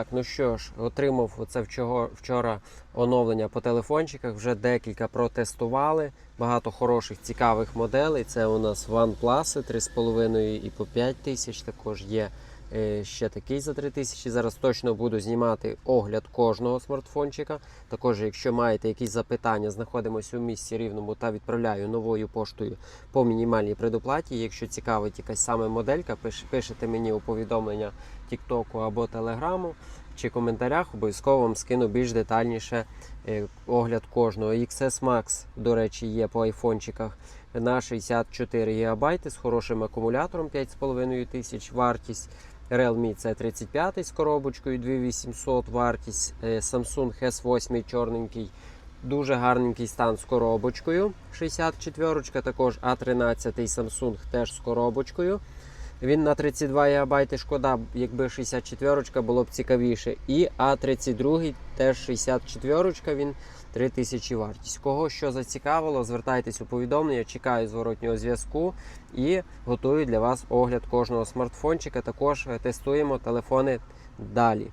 Так, ну що ж, отримав оце вчора, оновлення по телефончиках. Вже декілька протестували. Багато хороших цікавих моделей. Це у нас OnePlus 3,5 і по 5 тисяч. Також є е, ще такий за 3 тисячі. Зараз точно буду знімати огляд кожного смартфончика. Також, якщо маєте якісь запитання, знаходимося у місті рівному та відправляю новою поштою по мінімальній предоплаті. Якщо цікавить якась саме моделька, пиш- пишете мені у повідомлення Тіктоку або Телеграму чи коментарях, обов'язково вам скину більш детальніше е, огляд кожного. XS Max, до речі, є по айфончиках на 64 ГБ з хорошим акумулятором 5,5 тисяч вартість. Realme це 35 з коробочкою 2800 вартість. Е, Samsung S8 чорненький. Дуже гарненький стан з коробочкою. 64 також А13 Samsung теж з коробочкою. Він на 32 ГБ, шкода, якби 64 було б цікавіше. І А32 теж 64 він 3000 вартість. Кого що зацікавило, звертайтесь у повідомлення, чекаю зворотнього зв'язку і готую для вас огляд кожного смартфончика. Також тестуємо телефони далі.